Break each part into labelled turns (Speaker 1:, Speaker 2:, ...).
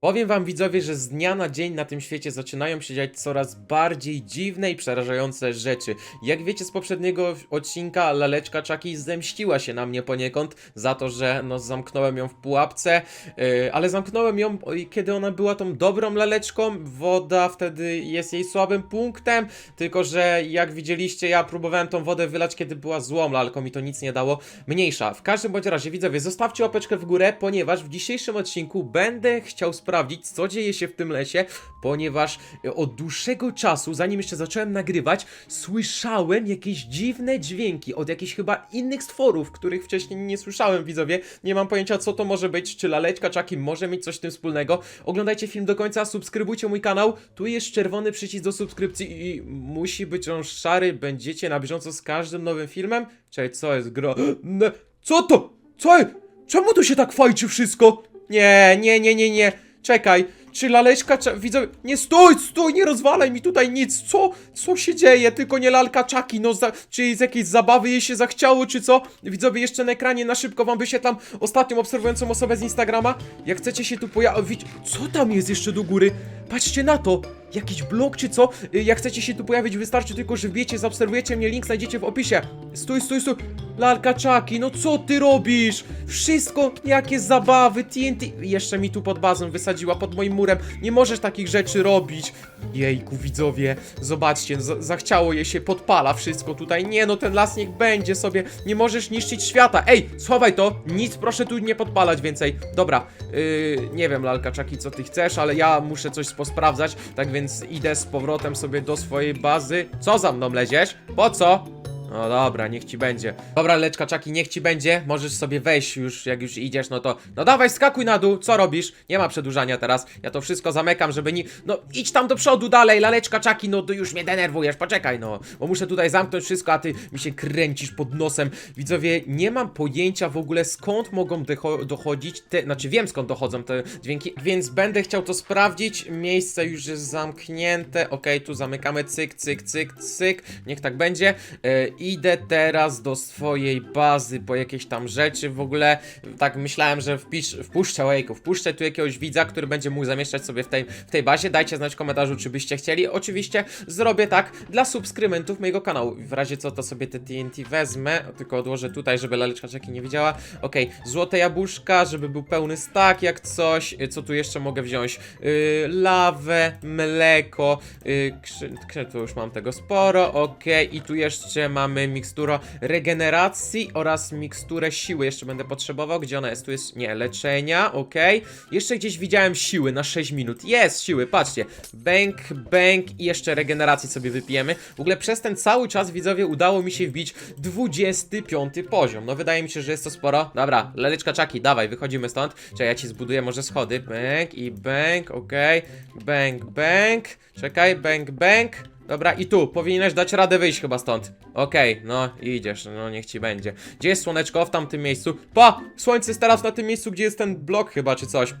Speaker 1: Powiem wam widzowie, że z dnia na dzień na tym świecie zaczynają się dziać coraz bardziej dziwne i przerażające rzeczy. Jak wiecie z poprzedniego odcinka, laleczka Chucky zemściła się na mnie poniekąd za to, że no zamknąłem ją w pułapce, yy, ale zamknąłem ją, kiedy ona była tą dobrą laleczką. Woda wtedy jest jej słabym punktem, tylko że jak widzieliście, ja próbowałem tą wodę wylać, kiedy była złą lalką i to nic nie dało. Mniejsza. W każdym bądź razie, widzowie, zostawcie łapeczkę w górę, ponieważ w dzisiejszym odcinku będę chciał sprawdzić, co dzieje się w tym lesie, ponieważ e, od dłuższego czasu, zanim jeszcze zacząłem nagrywać, słyszałem jakieś dziwne dźwięki od jakichś chyba innych stworów, których wcześniej nie słyszałem, widzowie. Nie mam pojęcia, co to może być, czy laleczka Chucky może mieć coś z tym wspólnego. Oglądajcie film do końca, subskrybujcie mój kanał. Tu jest czerwony przycisk do subskrypcji i musi być on szary. Będziecie na bieżąco z każdym nowym filmem. Czekaj, co jest gro... Co to? Co? Czemu tu się tak fajczy wszystko? Nie, nie, nie, nie, nie. Czekaj, czy laleczka, cza- widzę, nie stój, stój, nie rozwalaj mi tutaj nic, co, co się dzieje, tylko nie lalka czaki, no, za, czy z jakiejś zabawy jej się zachciało, czy co, widzowie, jeszcze na ekranie na szybko wam wyświetlam ostatnią obserwującą osobę z Instagrama, jak chcecie się tu pojawić, co tam jest jeszcze do góry, patrzcie na to, jakiś blok czy co, Y, jak chcecie się tu pojawić, wystarczy tylko, że wbiecie, zaobserwujecie mnie, link znajdziecie w opisie, stój, stój, stój, lalka czaki, no co ty robisz, wszystko, jakie zabawy, TNT, jeszcze mi tu pod bazą wysadziła, pod moim murem, nie możesz takich rzeczy robić, jejku, widzowie, zobaczcie, zachciało jej się, podpala wszystko tutaj, nie no, ten las niech będzie sobie, nie możesz niszczyć świata, ej, schowaj to, nic proszę tu nie podpalać więcej, dobra, yy, nie wiem, lalka czaki, co ty chcesz, ale ja muszę coś posprawdzać, tak więc idę z powrotem sobie do swojej bazy, co za mną leziesz, po co? No dobra, niech ci będzie. Dobra, leczka czaki, niech ci będzie. Możesz sobie wejść już, jak już idziesz, no to. No dawaj, skakuj na dół, co robisz? Nie ma przedłużania teraz. Ja to wszystko zamykam, żeby nie. No idź tam do przodu dalej, laleczka czaki, no to już mnie denerwujesz, poczekaj, no. Bo muszę tutaj zamknąć wszystko, a ty mi się kręcisz pod nosem. Widzowie, nie mam pojęcia w ogóle skąd mogą dochodzić te. Znaczy wiem skąd dochodzą te dźwięki, więc będę chciał to sprawdzić. Miejsce już jest zamknięte. Okej, tu zamykamy, cyk, cyk, cyk, cyk. Niech tak będzie. E, idę teraz do swojej bazy po jakieś tam rzeczy. W ogóle tak myślałem, że wpisz, wpuszczę ojejku, wpuszczę tu jakiegoś widza, który będzie mógł zamieszczać sobie w tej, w tej bazie. Dajcie znać w komentarzu, czy byście chcieli. Oczywiście zrobię tak dla subskrybentów mojego kanału. W razie co, to sobie te TNT wezmę, tylko odłożę tutaj, żeby laleczka czeki nie widziała. Okej, złote jabłuszka, żeby był pełny stak jak coś. Y, Co tu jeszcze mogę wziąć? Yy, lawę, mleko, yy, krzy, krzy, tu już mam tego sporo, okej. I tu jeszcze mamy miksturę regeneracji oraz miksturę siły. Jeszcze będę potrzebował. Gdzie ona jest? Tu jest, nie, leczenia, okej. Jeszcze gdzieś widziałem siły na 6 minut. Jest siły, patrzcie. Bęk, bęk i jeszcze regeneracji sobie wypijemy. W ogóle przez ten cały czas, widzowie, udało mi się wbić 25 poziom. No wydaje mi się, że jest to sporo. Dobra, leleczka czaki, dawaj, wychodzimy stąd. Czekaj, ja ci zbuduję może schody. Bęk i bęk, okej. Bęk, bęk. Czekaj, bęk, bęk. Dobra, i tu, powinieneś dać radę wyjść chyba stąd. Okej, no idziesz, no niech ci będzie. Gdzie jest słoneczko? W tamtym miejscu. Pa! Słońce jest teraz na tym miejscu, gdzie jest ten blok chyba, czy coś.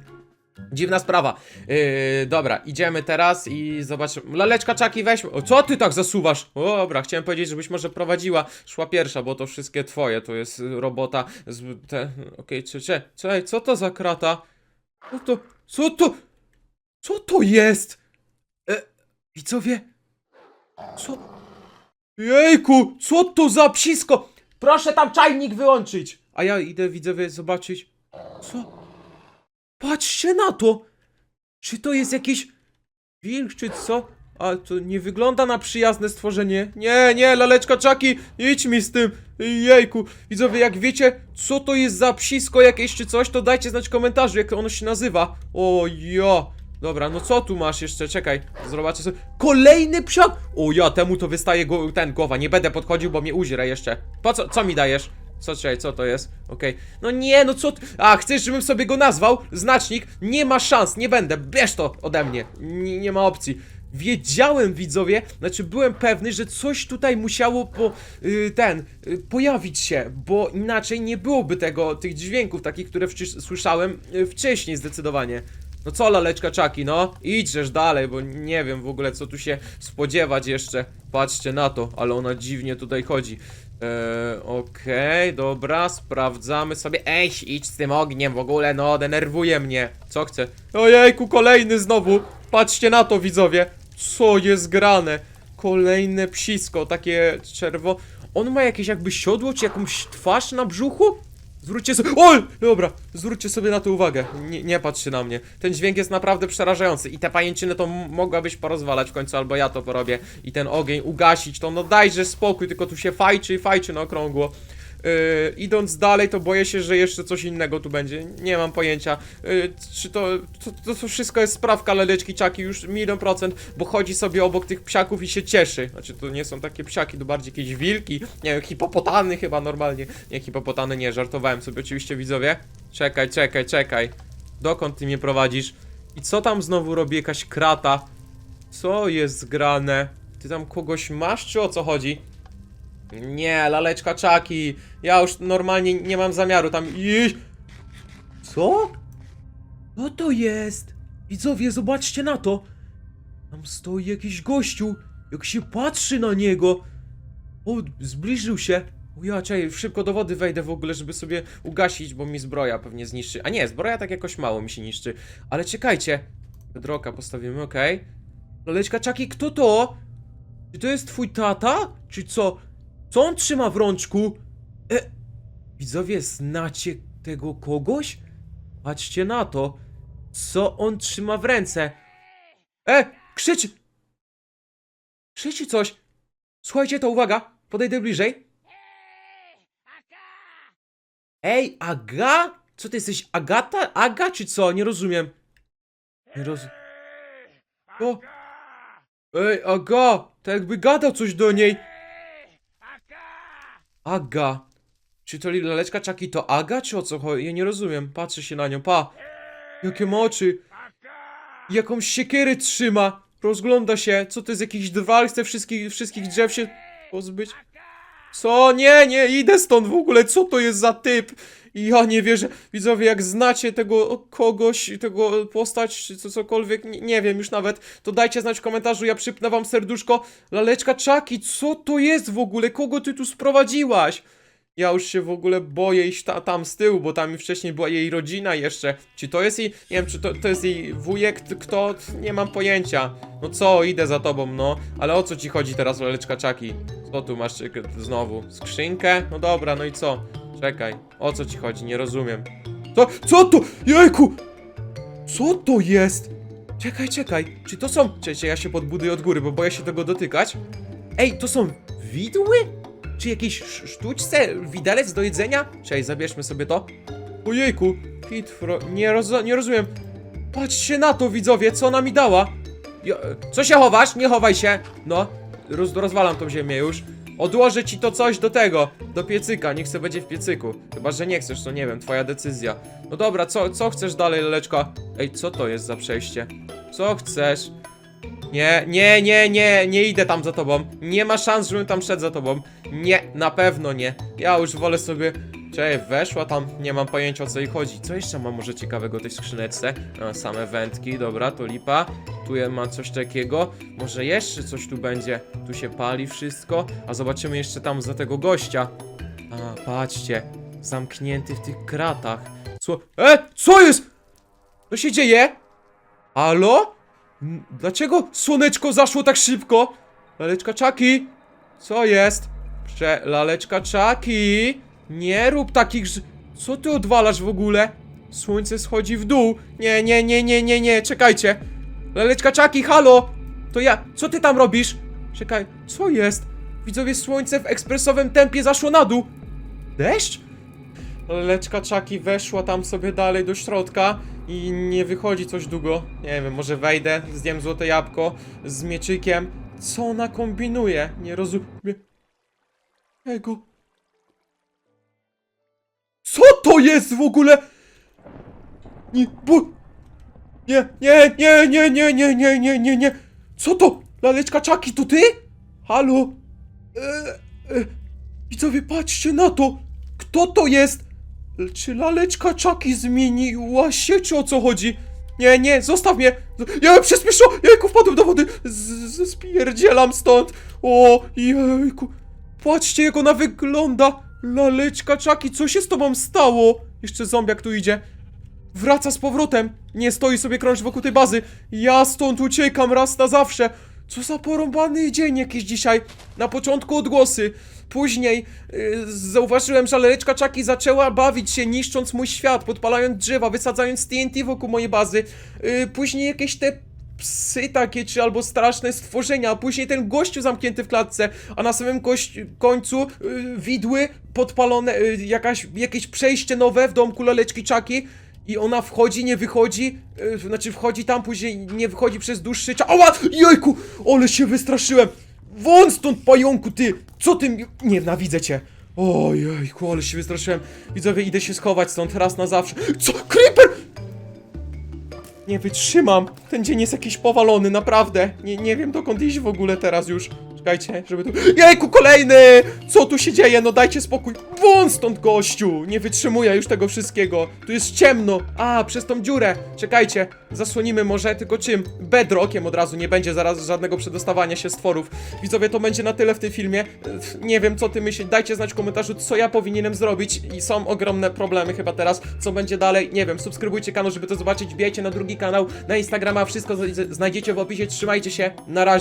Speaker 1: Dziwna sprawa. Yy, dobra, idziemy teraz i zobaczymy. Laleczka czaki, weź. O, co ty tak zasuwasz? O, dobra, chciałem powiedzieć, żebyś może prowadziła. Szła pierwsza, bo to wszystkie twoje. To jest robota. Z, te, okej, czy, czy, czekaj, co to za krata? Co to? Co to? Co to jest? E, widzowie? Co? Jejku, co to za psisko? Proszę tam czajnik wyłączyć. A ja idę, widzowie, zobaczyć. Co? Patrzcie na to! Czy to jest jakiś wilk, czy co? A to nie wygląda na przyjazne stworzenie. Nie, nie, laleczka czaki, idź mi z tym. Jejku, widzowie, jak wiecie, co to jest za psisko jakieś czy coś, to dajcie znać w komentarzu, jak ono się nazywa. O ja. Dobra, no co tu masz jeszcze? Czekaj, zobaczę sobie. Kolejny psiak! O ja, temu to wystaje go, ten głowa. Nie będę podchodził, bo mnie uźre jeszcze. Po co, co mi dajesz? Co, czekaj, co to jest? Okej. No nie, no co. A, chcesz, żebym sobie go nazwał? Znacznik? Nie ma szans, nie będę. Bierz to ode mnie. Nie, nie ma opcji. Wiedziałem, widzowie, znaczy byłem pewny, że coś tutaj musiało po, y, ten, y, pojawić się, bo inaczej nie byłoby tego, tych dźwięków takich, które słyszałem y, wcześniej zdecydowanie. No co laleczka czaki, no? Idźesz dalej, bo nie wiem w ogóle co tu się spodziewać jeszcze. Patrzcie na to, ale ona dziwnie tutaj chodzi. Eee, okej, dobra, sprawdzamy sobie. Ej, idź z tym ogniem w ogóle, no, denerwuje mnie. Co chce? Ojejku, kolejny znowu. Patrzcie na to, widzowie. Co jest grane? Kolejne psisko, takie czerwo. On ma jakieś jakby siodło, czy jakąś twarz na brzuchu? Zwróćcie sobie. Oj! Dobra, zwróćcie sobie na to uwagę. Nie, nie patrzcie na mnie. Ten dźwięk jest naprawdę przerażający. I te pajęczyny to mogłabyś porozwalać w końcu, albo ja to porobię. I ten ogień ugasić, to no dajże spokój, tylko tu się fajczy i fajczy na okrągło. Yy, idąc dalej, to boję się, że jeszcze coś innego tu będzie. Nie mam pojęcia. Yy, czy to, to. To wszystko jest sprawka leleczki czaki, już milion procent, bo chodzi sobie obok tych psiaków i się cieszy. Znaczy, to nie są takie psiaki, to bardziej jakieś wilki. Nie wiem, hipopotany chyba normalnie. Nie, hipopotany nie, żartowałem sobie oczywiście, widzowie. Czekaj, czekaj, czekaj. Dokąd ty mnie prowadzisz? I co tam znowu robi jakaś krata? Co jest grane? Ty tam kogoś masz, czy o co chodzi? Nie, laleczka czaki. Ja już normalnie nie mam zamiaru tam iść. Co? Co to jest? Widzowie, zobaczcie na to. Tam stoi jakiś gościu. Jak się patrzy na niego. O, zbliżył się. O ja, czekaj, szybko do wody wejdę w ogóle, żeby sobie ugasić, bo mi zbroja pewnie zniszczy. A nie, zbroja tak jakoś mało mi się niszczy. Ale czekajcie. Bedroka postawimy, okej. Laleczka czaki, kto to? Czy to jest twój tata? Czy co? Co on trzyma w rączku? E, widzowie, znacie tego kogoś? Patrzcie na to. Co on trzyma w ręce? E, krzyczy! Krzyczy coś. Słuchajcie, to uwaga. Podejdę bliżej. Ej, Aga? Co ty jesteś, Agata? Aga czy co? Nie rozumiem. Nie rozumiem. Ej, Aga! Tak jakby gadał coś do niej. Aga. Czy to laleczka czaki to Aga, czy o co chodzi? Ja nie rozumiem. Patrzę się na nią, pa. Jakie ma oczy. Jakąś siekierę trzyma. Rozgląda się. Co to jest jakiś drwal? Chce wszystkich, wszystkich drzew się pozbyć? Co? Nie, nie, idę stąd w ogóle. Co to jest za typ? I ja nie wierzę. Widzowie, jak znacie tego kogoś, tego postać, co, cokolwiek, nie, nie wiem już nawet, to dajcie znać w komentarzu, ja przypnę wam serduszko. Laleczka Czaki, co to jest w ogóle? Kogo ty tu sprowadziłaś? Ja już się w ogóle boję iść ta, tam z tyłu, bo tam wcześniej była jej rodzina jeszcze. Czy to jest jej, nie wiem, czy to, to jest jej wujek, kto? Nie mam pojęcia. No co, idę za tobą, no. Ale o co ci chodzi teraz, laleczka Czaki? Co tu masz znowu? Skrzynkę? No dobra, no i co? Czekaj, o co ci chodzi? Nie rozumiem. Co, co to? Jejku! Co to jest? Czekaj, czekaj. Czy to są... Czekajcie, ja się podbuduję od góry, bo boję się tego dotykać. Ej, to są widły? Czy jakieś sz- sztuczce? Widelec do jedzenia? Czekaj, zabierzmy sobie to. Ojejku, Pitfro... Nie, roz... nie rozumiem. Patrzcie na to, widzowie, co ona mi dała. Ja... Co się chowasz? Nie chowaj się. No, roz... rozwalam tą ziemię już. Odłożę ci to coś do tego, do piecyka, niech se będzie w piecyku. Chyba, że nie chcesz, to nie wiem, twoja decyzja. No dobra, co, co chcesz dalej, Leleczka? Ej, co to jest za przejście? Co chcesz? Nie, nie, nie, nie, nie idę tam za tobą. Nie ma szans, żebym tam szedł za tobą. Nie, na pewno nie. Ja już wolę sobie... Czekaj, weszła tam, nie mam pojęcia o co jej chodzi. Co jeszcze ma może ciekawego w tej skrzyneczce? A, same wędki, dobra, to lipa. Tu ma coś takiego. Może jeszcze coś tu będzie. Tu się pali wszystko. A zobaczymy jeszcze tam za tego gościa. A, patrzcie. Zamknięty w tych kratach. Co? E, co jest? Co się dzieje? Halo? Dlaczego słoneczko zaszło tak szybko? Laleczka czaki? Co jest? Prze... Laleczka czaki? Nie rób takich. Co ty odwalasz w ogóle? Słońce schodzi w dół. Nie, nie, nie, nie, nie, nie, czekajcie. Laleczka czaki, halo! To ja... Co ty tam robisz? Czekaj, co jest? Widzowie, słońce w ekspresowym tempie zaszło na dół. Deszcz? Leczka czaki weszła tam sobie dalej do środka i nie wychodzi coś długo. Nie wiem, może wejdę, zjem złote jabłko z mieczykiem. Co ona kombinuje? Nie rozumiem. Ego. Co to jest w ogóle? Nie. Nie, nie, nie, nie, nie, nie, nie, nie, nie, nie. Co to? Laleczka czaki, to ty? Halo? E, e, widzowie, patrzcie na to. Kto to jest? Czy laleczka czaki zmieniła się, o co chodzi? Nie, nie, zostaw mnie! Ja przyspieszyło! Jejku, wpadłem do wody! Z, spierdzielam stąd! O, jejku! Patrzcie, jak ona wygląda! Laleczka czaki, co się z tobą stało? Jeszcze zombiak tu idzie. Wraca z powrotem. Nie stoi sobie krąż wokół tej bazy. Ja stąd uciekam raz na zawsze. Co za porąbany dzień jakiś dzisiaj. Na początku odgłosy. Później yy, zauważyłem, że laleczka czaki zaczęła bawić się, niszcząc mój świat, podpalając drzewa, wysadzając TNT wokół mojej bazy. Yy, później jakieś te psy takie, czy albo straszne stworzenia, a później ten gościu zamknięty w klatce, a na samym końcu yy, widły podpalone, yy, jakaś, jakieś przejście nowe w domku laleczki czaki. I ona wchodzi, nie wychodzi, yy, znaczy wchodzi tam, później nie wychodzi przez dłuższy czas. Ała! Jejku! Ale się wystraszyłem! Wąt stąd, pająku, ty! Co ty mi... Nienawidzę cię! Ojejku, ale się wystraszyłem. Widzowie, idę się schować stąd raz na zawsze. Co? Creeper! Nie wytrzymam. Ten dzień jest jakiś powalony, naprawdę. Nie, nie wiem dokąd iść w ogóle teraz już. Czekajcie, żeby tu... Jejku, kolejny! Co tu się dzieje? No dajcie spokój. Wąt stąd, gościu! Nie wytrzymuję już tego wszystkiego. Tu jest ciemno. A, przez tą dziurę. Czekajcie, zasłonimy może, tylko czym? Bedrockiem od razu, nie będzie zaraz żadnego przedostawania się stworów. Widzowie, to będzie na tyle w tym filmie. Nie wiem, co ty myślisz. Dajcie znać w komentarzu, co ja powinienem zrobić. I są ogromne problemy chyba teraz. Co będzie dalej? Nie wiem. Subskrybujcie kanał, żeby to zobaczyć. Bijajcie na drugi kanał, na Instagrama. Wszystko znajdziecie w opisie. Trzymajcie się. Na razie.